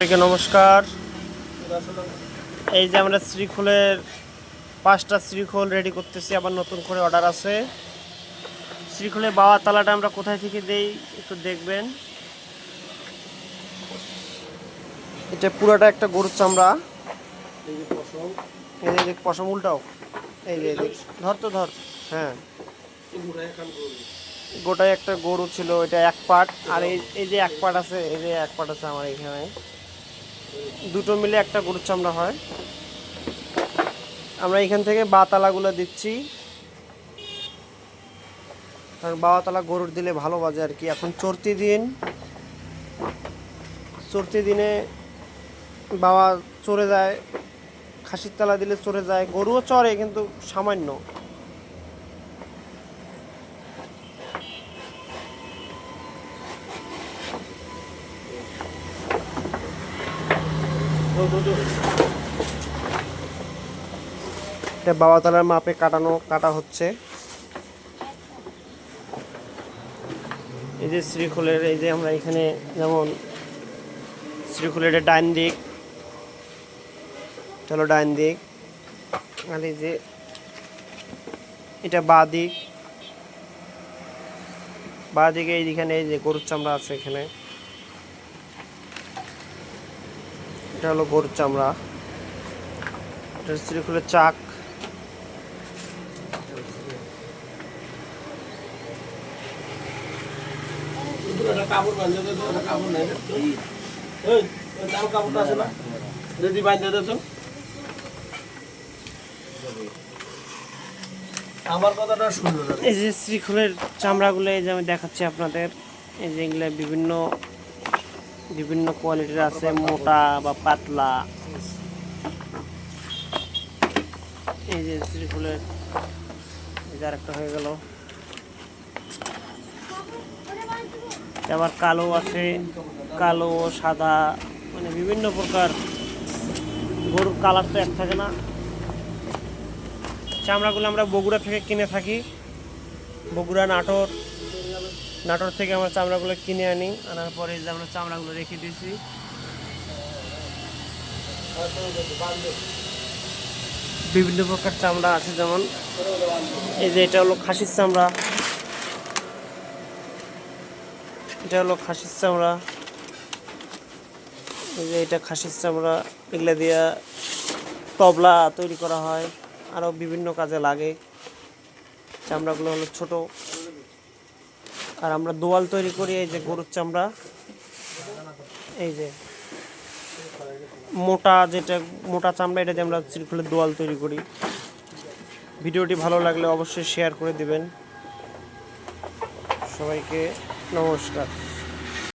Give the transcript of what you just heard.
সবাইকে নমস্কার। এই যে আমরা শ্রীখোলের পাঁচটা শ্রীখোল রেডি করতেছি, আবার নতুন করে অর্ডার আছে। শ্রীখোলের বাওয়া তালাটা আমরা কোথায় থেকে দেই, একটু দেখবেন। এটা পুরোটা একটা গরুর চামড়া। এই যে দেখ, পশম উল্টাও। এই যে দেখ, ধর তো, ধর। হ্যাঁ। গোটায় একটা গরু ছিল এটা এক পাট। আর এই এই যে এক পাট আছে, এই যে এক পাট আছে আমার এখানে। দুটো মিলে একটা গরুর চামড়া হয়। আমরা এখান থেকে বাতালাগুলো দিচ্ছি। কারণ বাওয়াতলা গরুর দিলে ভালো বাজে আর কি। এখন চর্তি দিন। চর্তি দিনে বাবা চড়ে যায়, খাসির তালা দিলে চড়ে যায়। গরুও চড়ে কিন্তু সামান্য। এটা বাবাতলার মাপে কাটানো, কাটা হচ্ছে। এই যে শ্রীখোলের, এই যে আমরা এখানে যেমন শ্রীখোলের ডাইন দিক হলো ডাইন দিক। আর এই যে এটা বা দিক। বা দিকে এইখানে এই যে গরুর চামড়া আছে এখানে। এটা হলো গরুর চামড়া। এটা শ্রীখোলের চাক। বাঁধে দে তো কাপড় নাই এই ওই তার কাপড়টা আছে না যদি বাঁধে দে তো আমার কথাটা এই যে শ্রীখোলের চামড়াগুলো, এই যে আমি দেখাচ্ছি আপনাদের। এই যে এগুলো বিভিন্ন বিভিন্ন কোয়ালিটির আছে, মোটা বা পাতলা। এই যে শ্রীখোলের এই যে আরেকটা হয়ে গেল। আবার কালো আছে, কালো, সাদা মানে বিভিন্ন প্রকার। গরুর কালার তো এক থাকে না। চামড়াগুলো আমরা বগুড়া থেকে কিনে থাকি। বগুড়া নাটোর। নাটোর থেকে আমরা চামড়াগুলো কিনে আনি, আনার পরে যে আমরা চামড়াগুলো রেখে দিয়েছি। বিভিন্ন প্রকার চামড়া আছে, যেমন এই যে এটা হলো খাসির চামড়া। এটা হলো খাসির চামড়া। এই যে এটা খাসির চামড়া, এগুলো দিয়া তবলা তৈরি করা হয়। আরও বিভিন্ন কাজে লাগে। চামড়াগুলো হলো ছোট। আর আমরা দোয়াল তৈরি করি, এই যে গরুর চামড়া। এই যে মোটা যেটা, মোটা চামড়া, এটা আমরা চিরকুলের দোয়াল তৈরি করি। ভিডিওটি ভালো লাগলে অবশ্যই শেয়ার করে দিবেন। সবাইকে নমস্কার।